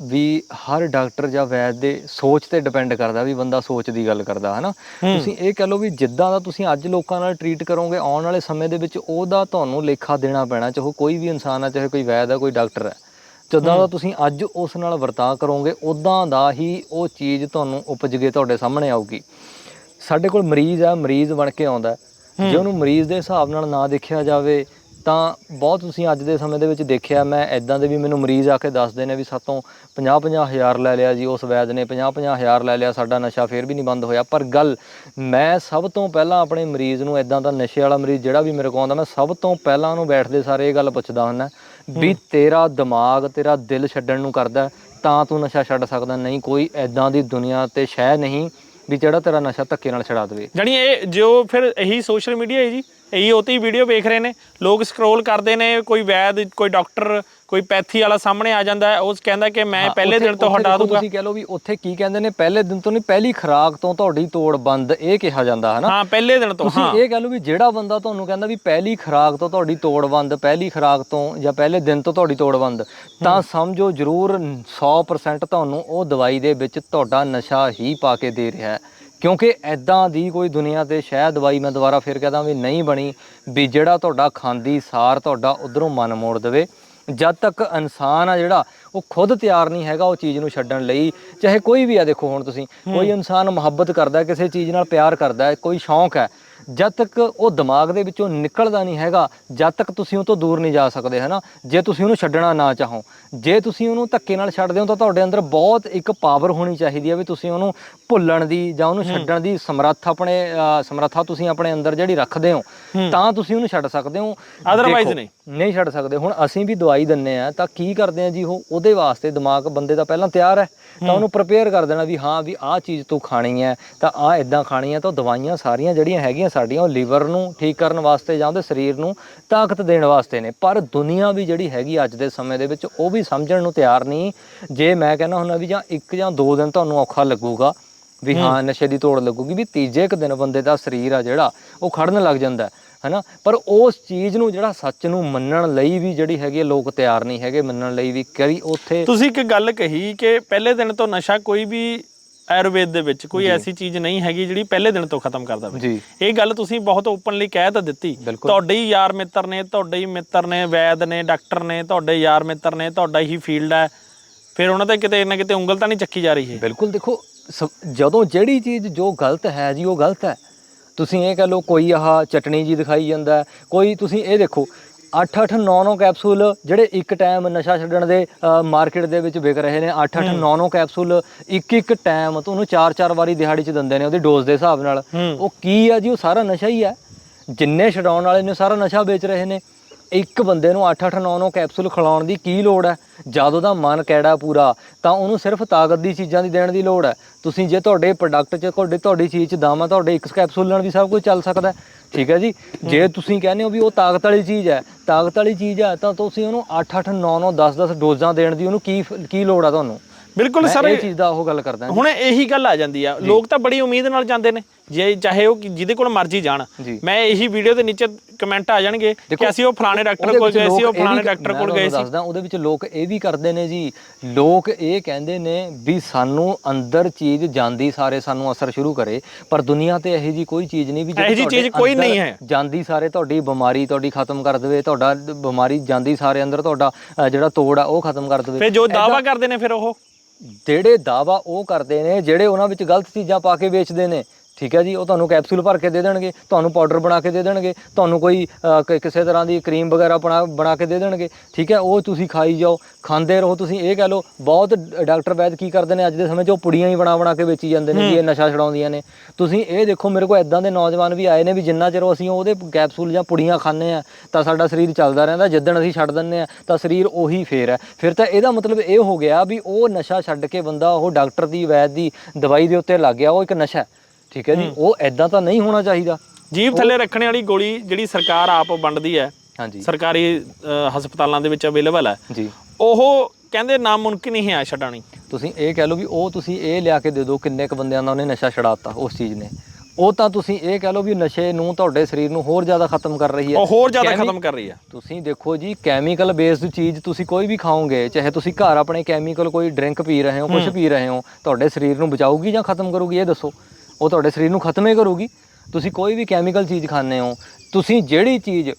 [SPEAKER 1] ਵੀ ਹਰ ਡਾਕਟਰ ਜਾਂ ਵੈਦ ਦੇ ਸੋਚ ਤੇ ਡਿਪੈਂਡ ਕਰਦਾ ਵੀ ਬੰਦਾ ਸੋਚ ਦੀ ਗੱਲ ਕਰਦਾ ਹਨਾ? ਤੁਸੀਂ ਇਹ ਕਹਿ ਲਓ ਵੀ ਜਿੱਦਾਂ ਦਾ ਤੁਸੀਂ ਅੱਜ ਲੋਕਾਂ ਨਾਲ ਟਰੀਟ ਕਰੋਗੇ ਆਉਣ ਵਾਲੇ ਸਮੇਂ ਦੇ ਵਿੱਚ ਉਹਦਾ ਤੁਹਾਨੂੰ ਲੇਖਾ ਦੇਣਾ ਪੈਣਾ ਚਾਹੇ ਕੋਈ ਵੀ ਇਨਸਾਨ ਆ ਚਾਹੇ ਕੋਈ ਵੈਦ ਆ ਕੋਈ ਡਾਕਟਰ ਹੈ ਜਿੱਦਾਂ ਦਾ ਤੁਸੀਂ ਅੱਜ ਉਸ ਨਾਲ ਵਰਤਾਅ ਕਰੋਗੇ ਉਦਾਂ ਦਾ ਹੀ ਉਹ ਚੀਜ਼ ਤੁਹਾਨੂੰ ਉਪਜ ਕੇ ਤੁਹਾਡੇ ਸਾਹਮਣੇ ਆਊਗੀ। ਸਾਡੇ ਕੋਲ ਮਰੀਜ਼ ਆ ਮਰੀਜ਼ ਬਣ ਕੇ ਆਉਂਦਾ। ਜੇ ਉਹਨੂੰ ਮਰੀਜ਼ ਦੇ ਹਿਸਾਬ ਨਾਲ ਨਾ ਦੇਖਿਆ ਜਾਵੇ ਤਾਂ ਬਹੁਤ ਤੁਸੀਂ ਅੱਜ ਦੇ ਸਮੇਂ ਦੇ ਵਿੱਚ ਦੇਖਿਆ ਮੈਂ ਐਦਾਂ ਦੇ ਵੀ ਮੈਨੂੰ ਮਰੀਜ਼ ਆ ਕੇ ਦੱਸਦੇ ਨੇ ਵੀ ਸਾਤੋਂ 50-50 ਹਜ਼ਾਰ ਲੈ ਲਿਆ ਜੀ ਉਸ ਵੈਦ ਨੇ 50-50 ਹਜ਼ਾਰ ਲੈ ਲਿਆ ਸਾਡਾ ਨਸ਼ਾ ਫੇਰ ਵੀ ਨਹੀਂ ਬੰਦ ਹੋਇਆ। ਪਰ ਗੱਲ ਮੈਂ ਸਭ ਤੋਂ ਪਹਿਲਾਂ ਆਪਣੇ ਮਰੀਜ਼ ਨੂੰ ਐਦਾਂ ਦਾ ਨਸ਼ੇ ਵਾਲਾ ਮਰੀਜ਼ ਜਿਹੜਾ ਵੀ ਮੇਰੇ ਕੋਲ ਆਉਂਦਾ ਮੈਂ ਸਭ ਤੋਂ ਪਹਿਲਾਂ ਉਹਨੂੰ ਬੈਠਦੇ ਸਾਰੇ ਇਹ ਗੱਲ ਪੁੱਛਦਾ ਹੁੰਦਾ ਵੀ ਤੇਰਾ ਦਿਮਾਗ ਤੇਰਾ ਦਿਲ ਛੱਡਣ ਨੂੰ ਕਰਦਾ ਤਾਂ ਤੂੰ ਨਸ਼ਾ ਛੱਡ ਸਕਦਾ ਨਹੀਂ ਕੋਈ ਐਦਾਂ ਦੀ ਦੁਨੀਆ ਤੇ ਸ਼ੈ ਨਹੀਂ ਵੀ ਜਿਹੜਾ ਤੇਰਾ ਨਸ਼ਾ ਧੱਕੇ ਨਾਲ ਛਡਾ ਦੇਵੇ।
[SPEAKER 2] ਜਾਣੀ ਇਹ ਜੋ ਫਿਰ ਇਹੀ ਸੋਸ਼ਲ ਮੀਡੀਆ ਹੈ ਜੀ? ਇਹੀ ਉਹਤੇ ਵੀਡੀਓ ਵੇਖ ਰਹੇ ਨੇ। ਲੋਕ ਸਕਰੋਲ ਕਰਦੇ ਨੇ ਕੋਈ ਵੈਦ ਕੋਈ ਡਾਕਟਰ ਕੋਈ ਪੈਥੀ ਵਾਲਾ ਸਾਹਮਣੇ ਆ ਜਾਂਦਾ ਹੈ। ਉਹ ਕਹਿੰਦਾ ਕਿ ਮੈਂ ਪਹਿਲੇ ਦਿਨ ਤੋਂ ਹਟਾ ਦੂੰਗਾ
[SPEAKER 1] ਤੁਸੀਂ ਕਹਿ ਲਓ ਵੀ ਉੱਥੇ ਕੀ ਕਹਿੰਦੇ ਨੇ ਪਹਿਲੇ ਦਿਨ ਤੋਂ ਨਹੀਂ ਪਹਿਲੀ ਖੁਰਾਕ ਤੋਂ ਤੁਹਾਡੀ ਤੋੜ ਬੰਦ ਇਹ ਕਿਹਾ ਜਾਂਦਾ ਹੈ ਨਾ
[SPEAKER 2] ਹਾਂ ਪਹਿਲੇ ਦਿਨ ਤੋਂ
[SPEAKER 1] ਤੁਸੀਂ
[SPEAKER 2] ਹਾਂ।
[SPEAKER 1] ਇਹ ਕਹਿ ਲਓ ਵੀ ਜਿਹੜਾ ਬੰਦਾ ਤੁਹਾਨੂੰ ਕਹਿੰਦਾ ਵੀ ਪਹਿਲੀ ਖੁਰਾਕ ਤੋਂ ਤੁਹਾਡੀ ਤੋੜ ਬੰਦ ਪਹਿਲੀ ਖੁਰਾਕ ਤੋਂ ਜਾਂ ਪਹਿਲੇ ਦਿਨ ਤੋਂ ਤੁਹਾਡੀ ਤੋੜ ਬੰਦ ਤਾਂ ਸਮਝੋ ਜ਼ਰੂਰ 100% ਤੁਹਾਨੂੰ ਉਹ ਦਵਾਈ ਦੇ ਵਿੱਚ ਤੁਹਾਡਾ ਨਸ਼ਾ ਹੀ ਪਾ ਕੇ ਦੇ ਰਿਹਾ ਹੈ। ਕਿਉਂਕਿ ਐਦਾਂ ਦੀ ਕੋਈ ਦੁਨੀਆ ਤੇ ਸ਼ਾਇਦ ਦਵਾਈ ਮੈਂ ਦੁਬਾਰਾ ਫਿਰ ਕਹਦਾ ਵੀ ਨਹੀਂ ਬਣੀ ਵੀ ਜਿਹੜਾ ਤੁਹਾਡਾ ਖਾਂਦੀ ਸਾਰ ਤੁਹਾਡਾ ਉਧਰੋਂ ਮਨ ਮੋੜ ਦੇਵੇ। ਜਦ ਤੱਕ ਇਨਸਾਨ ਆ ਜਿਹੜਾ ਉਹ ਖੁਦ ਤਿਆਰ ਨਹੀਂ ਹੈਗਾ ਉਹ ਚੀਜ਼ ਨੂੰ ਛੱਡਣ ਲਈ ਚਾਹੇ ਕੋਈ ਵੀ ਆ ਦੇਖੋ ਹੁਣ ਤੁਸੀਂ ਕੋਈ ਇਨਸਾਨ ਮੁਹੱਬਤ ਕਰਦਾ ਕਿਸੇ ਚੀਜ਼ ਨਾਲ ਪਿਆਰ ਕਰਦਾ ਕੋਈ ਸ਼ੌਂਕ ਹੈ ਜਦ ਤੱਕ ਉਹ ਦਿਮਾਗ ਦੇ ਵਿੱਚੋਂ ਨਿਕਲਦਾ ਨਹੀਂ ਹੈਗਾ ਜਦ ਤੱਕ ਤੁਸੀਂ ਉਹ ਤੋਂ ਦੂਰ ਨਹੀਂ ਜਾ ਸਕਦੇ ਹਨਾ? ਜੇ ਤੁਸੀਂ ਉਹਨੂੰ ਛੱਡਣਾ ਨਾ ਚਾਹੋ। ਜੇ ਤੁਸੀਂ ਉਹਨੂੰ ਧੱਕੇ ਨਾਲ ਛੱਡਦੇ ਹੋ ਤਾਂ ਤੁਹਾਡੇ ਅੰਦਰ ਬਹੁਤ ਇੱਕ ਪਾਵਰ ਹੋਣੀ ਚਾਹੀਦੀ ਹੈ ਵੀ ਤੁਸੀਂ ਉਹਨੂੰ ਭੁੱਲਣ ਦੀ ਜਾਂ ਉਹਨੂੰ ਛੱਡਣ ਦੀ ਸਮਰੱਥ ਆਪਣੇ ਸਮਰੱਥਾ ਤੁਸੀਂ ਆਪਣੇ ਅੰਦਰ ਜਿਹੜੀ ਰੱਖਦੇ ਹੋ ਤਾਂ ਤੁਸੀਂ ਉਹਨੂੰ ਛੱਡ ਸਕਦੇ ਹੋ। ਦੇਖੋ,
[SPEAKER 2] ਨਹੀਂ।
[SPEAKER 1] ਨਹੀਂ ਛੱਡ ਸਕਦੇ। ਹੁਣ ਅਸੀਂ ਵੀ ਦਵਾਈ ਦਿੰਨੇ ਆ ਤਾਂ ਕੀ ਕਰਦੇ ਆ ਜੀ ਉਹ? ਉਹਦੇ ਵਾਸਤੇ ਦਿਮਾਗ ਬੰਦੇ ਦਾ ਪਹਿਲਾਂ ਤਿਆਰ ਹੈ। ਤਾਂ ਉਹਨੂੰ ਪ੍ਰਪੇਅਰ ਕਰ ਦੇਣਾ ਵੀ ਹਾਂ ਵੀ ਆਹ ਚੀਜ਼ ਤੂੰ ਖਾਣੀ ਹੈ ਤਾਂ ਆਹ ਇਦਾਂ ਖਾਣੀ ਹੈ ਤਾਂ ਦਵਾਈਆਂ ਸਾਰੀਆਂ ਜਿਹੜੀਆਂ ਹੈਗੀਆਂ ਸਾਡੀਆਂ ਉਹ ਲੀਵਰ ਨੂੰ ਠੀਕ ਕਰਨ ਵਾਸਤੇ ਜਾਂ ਉਹਦੇ ਸਰੀਰ ਨੂੰ ਤਾਕਤ ਦੇਣ ਵਾਸਤੇ ਨੇ। ਪਰ ਦੁਨੀਆ ਵੀ ਜਿਹੜੀ ਹੈਗੀ ਅੱਜ ਦੇ ਸਮੇਂ ਦੇ ਵਿੱਚ ਉਹ ਵੀ ਸਮਝਣ ਨੂੰ ਤਿਆਰ ਨਹੀਂ। ਜੇ ਮੈਂ ਕਹਿੰਦਾ ਹੁੰਦਾ ਵੀ ਜਾਂ ਇੱਕ ਜਾਂ ਦੋ ਦਿਨ ਤੁਹਾਨੂੰ ਔਖਾ ਲੱਗੂਗਾ ਵੀ ਹਾਂ ਨਸ਼ੇ ਦੀ ਤੋੜ ਲੱਗੂਗੀ ਵੀ ਤੀਜੇ ਇੱਕ ਦਿਨ ਬੰਦੇ ਦਾ ਸਰੀਰ ਆ ਜਿਹੜਾ ਉਹ ਖੜਨ ਲੱਗ ਜਾਂਦਾ ਹੈਨਾ? ਪਰ ਉਸ ਚੀਜ਼ ਨੂੰ ਜਿਹੜਾ ਸੱਚ ਨੂੰ ਮੰਨਣ ਲਈ ਵੀ ਜਿਹੜੀ ਹੈਗੀ ਲੋਕ ਤਿਆਰ ਨਹੀਂ ਹੈਗੇ ਮੰਨਣ ਲਈ ਵੀ ਕਈ ਉੱਥੇ
[SPEAKER 2] ਤੁਸੀਂ ਇੱਕ ਗੱਲ ਕਹੀ ਕਿ ਪਹਿਲੇ ਦਿਨ ਤੋਂ ਨਸ਼ਾ ਕੋਈ ਵੀ ਆਯੁਰਵੇਦ ਦੇ ਵਿੱਚ ਕੋਈ ਐਸੀ ਚੀਜ਼ ਨਹੀਂ ਹੈਗੀ ਜਿਹੜੀ ਪਹਿਲੇ ਦਿਨ ਤੋਂ ਖਤਮ ਕਰ ਦੇਵੇ
[SPEAKER 1] ਜੀ।
[SPEAKER 2] ਇਹ ਗੱਲ ਤੁਸੀਂ ਬਹੁਤ ਓਪਨਲੀ ਕਹਿ ਤਾਂ ਦਿੱਤੀ। ਤੁਹਾਡੇ ਹੀ ਯਾਰ ਮਿੱਤਰ ਨੇ ਤੁਹਾਡੇ ਹੀ ਮਿੱਤਰ ਨੇ ਵੈਦ ਨੇ ਡਾਕਟਰ ਨੇ ਤੁਹਾਡੇ ਯਾਰ ਮਿੱਤਰ ਨੇ ਤੁਹਾਡਾ ਹੀ ਫੀਲਡ ਹੈ। ਫਿਰ ਉਹਨਾਂ ਤੇ ਕਿਤੇ ਨਾ ਕਿਤੇ ਉਂਗਲ ਤਾਂ ਨਹੀਂ ਚੱਕੀ ਜਾ ਰਹੀ ਹੈ
[SPEAKER 1] ਬਿਲਕੁਲ ਦੇਖੋ ਜਦੋਂ ਜਿਹੜੀ ਚੀਜ਼ ਜੋ ਗਲਤ ਹੈ ਜੀ ਉਹ ਗਲਤ ਹੈ। ਤੁਸੀਂ ਇਹ ਕਹ ਲਓ ਕੋਈ ਆਹ ਚਟਣੀ ਜੀ ਦਿਖਾਈ ਜਾਂਦਾ ਕੋਈ ਤੁਸੀਂ ਇਹ ਦੇਖੋ 8-8 9-9 ਕੈਪਸੂਲ ਜਿਹੜੇ ਇੱਕ ਟਾਈਮ ਨਸ਼ਾ ਛੱਡਣ ਦੇ ਮਾਰਕੀਟ ਦੇ ਵਿੱਚ ਵਿਕ ਰਹੇ ਨੇ। 8-8 9-9 ਕੈਪਸੂਲ ਇੱਕ ਇੱਕ ਟਾਈਮ ਤੁਹਾਨੂੰ 4-4 ਵਾਰੀ ਦਿਹਾੜੀ 'ਚ ਦਿੰਦੇ ਨੇ ਉਹਦੀ ਡੋਜ਼ ਦੇ ਹਿਸਾਬ ਨਾਲ। ਉਹ ਕੀ ਆ ਜੀ ਉਹ ਸਾਰਾ ਨਸ਼ਾ ਹੀ ਹੈ ਜਿੰਨੇ ਛਡਾਉਣ ਵਾਲੇ ਨੇ ਸਾਰਾ ਨਸ਼ਾ ਵੇਚ ਰਹੇ ਨੇ। ਇੱਕ ਬੰਦੇ ਨੂੰ 8-8 9-9 ਕੈਪਸੂਲ ਖਿਲਾਉਣ ਦੀ ਕੀ ਲੋੜ ਹੈ? ਜਦ ਉਹਦਾ ਮਨ ਕੈੜਾ ਪੂਰਾ ਤਾਂ ਉਹਨੂੰ ਸਿਰਫ ਤਾਕਤ ਦੀ ਚੀਜ਼ਾਂ ਦੀ ਦੇਣ ਦੀ ਲੋੜ ਹੈ। ਤੁਸੀਂ ਜੇ ਤੁਹਾਡੇ ਪ੍ਰੋਡਕਟ 'ਚ ਤੁਹਾਡੇ ਤੁਹਾਡੀ ਚੀਜ਼ 'ਚ ਦਮ ਆ ਤੁਹਾਡੇ ਇੱਕ ਕੈਪਸੂਲ ਨਾਲ ਵੀ ਸਭ ਕੁਝ ਚੱਲ ਸਕਦਾ ਹੈ। ਠੀਕ ਹੈ ਜੀ? ਜੇ ਤੁਸੀਂ ਕਹਿੰਦੇ ਹੋ ਵੀ ਉਹ ਤਾਕਤ ਵਾਲੀ ਚੀਜ਼ ਹੈ ਤਾਕਤ ਵਾਲੀ ਚੀਜ਼ ਹੈ ਤਾਂ ਤੁਸੀਂ ਉਹਨੂੰ 8-8 9-9 10-10 ਡੋਜ਼ਾਂ ਦੇਣ ਦੀ ਉਹਨੂੰ ਕੀ ਕੀ ਲੋੜ ਆ ਤੁਹਾਨੂੰ?
[SPEAKER 2] ਬਿਲਕੁਲ ਸਰ
[SPEAKER 1] ਇਹ ਚੀਜ਼ ਦਾ ਉਹ ਗੱਲ ਕਰਦਾ
[SPEAKER 2] ਹੁਣ ਇਹੀ ਗੱਲ ਆ ਜਾਂਦੀ ਆ। ਲੋਕ ਤਾਂ ਬੜੀ ਉਮੀਦ ਨਾਲ ਜਾਂਦੇ ਨੇ। ਜੇ ਚਾਹੇ ਉਹ ਕਿ- ਜਿਹਦੇ ਕੋਲ ਮਰਜ਼ੀ ਜਾਣ
[SPEAKER 1] ਜੀ।
[SPEAKER 2] ਮੈਂ ਇਹੀ ਵੀਡੀਓ ਦੇ ਨੀਚੇ ਕਮੈਂਟ ਆ ਜਾਣਗੇ ਕਿ ਅਸੀਂ ਉਹ ਫਲਾਣੇ ਡਾਕਟਰ
[SPEAKER 1] ਉਹਦੇ
[SPEAKER 2] ਕੋਲ
[SPEAKER 1] ਵਿੱਚ
[SPEAKER 2] ਗਏ ਸੀ ਉਹ
[SPEAKER 1] ਲੋਕ ਇਹ
[SPEAKER 2] ਫਲਾਣੇ ਡਾਕਟਰ
[SPEAKER 1] ਮੈਂ
[SPEAKER 2] ਕੋਲ ਗਏ
[SPEAKER 1] ਤੁਹਾਨੂੰ
[SPEAKER 2] ਸੀ
[SPEAKER 1] ਦੱਸਦਾ ਉਹਦੇ ਵਿੱਚ ਲੋਕ ਇਹ ਵੀ ਕਰਦੇ ਨੇ ਜੀ ਲੋਕ ਇਹ ਕਹਿੰਦੇ ਨੇ ਵੀ ਸਾਨੂੰ ਅੰਦਰ ਚੀਜ਼ ਜਾਂਦੀ ਸਾਰੇ ਸਾਨੂੰ ਅਸਰ ਸ਼ੁਰੂ ਕਰੇ ਪਰ ਦੁਨੀਆ ਤੇ ਇਹੋ ਜੀ ਕੋਈ ਚੀਜ਼ ਨਹੀਂ ਵੀ
[SPEAKER 2] ਇਹੋ ਜਿਹੀ
[SPEAKER 1] ਤੁਹਾਡੇ
[SPEAKER 2] ਚੀਜ਼ ਕੋਈ
[SPEAKER 1] ਅੰਦਰ
[SPEAKER 2] ਨਹੀਂ ਹੈ।
[SPEAKER 1] ਜਾਂਦੀ ਸਾਰੇ ਤੁਹਾਡੀ ਬਿਮਾਰੀ ਤੁਹਾਡੀ ਖਤਮ ਕਰ ਦੇਵੇ ਤੁਹਾਡਾ ਬਿਮਾਰੀ ਜਾਂਦੀ ਸਾਰੇ ਅੰਦਰ ਤੁਹਾਡਾ ਅ, ਜਿਹੜਾ ਤੋੜ ਆ ਉਹ ਖਤਮ ਕਰ ਦੇਵੇ
[SPEAKER 2] ਫਿਰ ਜੋ ਦਾਵਾ ਕਰਦੇ ਨੇ ਫਿਰ ਉਹ
[SPEAKER 1] ਜਿਹੜੇ ਦਾਵਾ ਉਹ ਕਰਦੇ ਨੇ ਜਿਹੜੇ ਉਹਨਾਂ ਵਿੱਚ ਗਲਤ ਚੀਜ਼ਾਂ ਪਾ ਕੇ ਵੇਚਦੇ ਨੇ ਠੀਕ ਹੈ ਜੀ ਉਹ ਤੁਹਾਨੂੰ ਕੈਪਸੂਲ ਭਰ ਕੇ ਦੇ ਦੇਣਗੇ ਤੁਹਾਨੂੰ ਪਾਊਡਰ ਬਣਾ ਕੇ ਦੇ ਦੇਣਗੇ ਤੁਹਾਨੂੰ ਕੋਈ ਕਿਸੇ ਤਰ੍ਹਾਂ ਦੀ ਕਰੀਮ ਵਗੈਰਾ ਬਣਾ ਬਣਾ ਕੇ ਦੇ ਦੇਣਗੇ ਠੀਕ ਹੈ ਉਹ ਤੁਸੀਂ ਖਾਈ ਜਾਓ ਖਾਂਦੇ ਰਹੋ ਤੁਸੀਂ ਇਹ ਕਹਿ ਲਓ ਬਹੁਤ ਡਾਕਟਰ ਵੈਦ ਕੀ ਕਰਦੇ ਨੇ ਅੱਜ ਦੇ ਸਮੇਂ 'ਚ ਉਹ ਪੁੜੀਆਂ ਹੀ ਬਣਾ ਬਣਾ ਕੇ ਵੇਚੀ ਜਾਂਦੇ ਨੇ ਵੀ ਇਹ ਨਸ਼ਾ ਛਡਾਉਂਦੀਆਂ ਨੇ। ਤੁਸੀਂ ਇਹ ਦੇਖੋ ਮੇਰੇ ਕੋਲ ਇਦਾਂ ਦੇ ਨੌਜਵਾਨ ਵੀ ਆਏ ਨੇ ਵੀ ਜਿੰਨਾ ਚਿਰ ਅਸੀਂ ਉਹਦੇ ਕੈਪਸੂਲ ਜਾਂ ਪੁੜੀਆਂ ਖਾਂਦੇ ਆ ਤਾਂ ਸਾਡਾ ਸਰੀਰ ਚੱਲਦਾ ਰਹਿੰਦਾ ਜਿੱਦਣ ਅਸੀਂ ਛੱਡ ਦਿੰਦੇ ਆ ਤਾਂ ਸਰੀਰ ਉਹੀ ਫੇਰ ਹੈ। ਫਿਰ ਤਾਂ ਇਹਦਾ ਮਤਲਬ ਇਹ ਹੋ ਗਿਆ ਵੀ ਉਹ ਨਸ਼ਾ ਛੱਡ ਕੇ ਬੰਦਾ ਉਹ ਡਾਕਟਰ ਦੀ ਵੈਦ ਦੀ ਦਵਾਈ ਦੇ ਉੱਤੇ ਲੱਗ ਗਿਆ ਉਹ ਇੱਕ ਨਸ਼ਾ ਹੈ। ਠੀਕ ਹੈ ਜੀ ਉਹ ਐਦਾਂ ਤਾਂ ਨਹੀਂ ਹੋਣਾ ਚਾਹੀਦਾ।
[SPEAKER 2] ਜੀਭ ਥੱਲੇ ਰੱਖਣ ਵਾਲੀ ਗੋਲੀ ਜਿਹੜੀ ਸਰਕਾਰ ਆਪ ਵੰਡਦੀ ਹੈ
[SPEAKER 1] ਹਾਂਜੀ।
[SPEAKER 2] ਸਰਕਾਰੀ ਹਸਪਤਾਲਾਂ ਦੇ ਵਿੱਚ ਅਵੇਲੇਬਲ ਹੈ
[SPEAKER 1] ਜੀ।
[SPEAKER 2] ਉਹ ਕਹਿੰਦੇ ਨਾਮੁਮਕਿਨ ਹੀ ਹੈ ਛਡਾਣੀ
[SPEAKER 1] ਤੁਸੀਂ ਇਹ ਕਹਿ ਲਓ ਵੀ ਉਹ ਤੁਸੀਂ ਇਹ ਲਿਆ ਕੇ ਦੇ ਦਿਓ ਕਿੰਨੇ ਕ ਬੰਦਿਆਂ ਦਾ ਉਹਨੇ ਨਸ਼ਾ ਛਡਾਤਾ ਉਸ ਚੀਜ਼ ਨੇ। ਉਹ ਤਾਂ ਤੁਸੀਂ ਇਹ ਕਹਿ ਲਓ ਵੀ ਨਸ਼ੇ ਨੂੰ ਤੁਹਾਡੇ ਸਰੀਰ ਨੂੰ ਹੋਰ ਜ਼ਿਆਦਾ ਖਤਮ ਕਰ ਰਹੀ ਹੈ।
[SPEAKER 2] ਉਹ ਹੋਰ ਜ਼ਿਆਦਾ ਖਤਮ ਕਰ ਰਹੀ ਆ
[SPEAKER 1] ਤੁਸੀਂ ਦੇਖੋ ਜੀ ਕੈਮੀਕਲ ਬੇਸਡ ਚੀਜ਼ ਤੁਸੀਂ ਕੋਈ ਵੀ ਖਾਓਗੇ ਚਾਹੇ ਤੁਸੀਂ ਘਰ ਆਪਣੇ ਕੈਮੀਕਲ ਕੋਈ ਡਰਿੰਕ ਪੀ ਰਹੇ ਹੋ ਕੁਝ ਪੀ ਰਹੇ ਹੋ ਤੁਹਾਡੇ ਸਰੀਰ ਨੂੰ ਬਚਾਊਗੀ ਜਾਂ ਖਤਮ ਕਰੂਗੀ ਇਹ ਦੱਸੋ। ਉਹ ਤੁਹਾਡੇ ਸਰੀਰ ਨੂੰ ਖਤਮ ਹੀ ਕਰੂਗੀ। ਤੁਸੀਂ ਕੋਈ ਵੀ ਕੈਮੀਕਲ ਚੀਜ਼ ਖਾਂਦੇ ਹੋ ਤੁਸੀਂ ਜਿਹੜੀ ਚੀਜ਼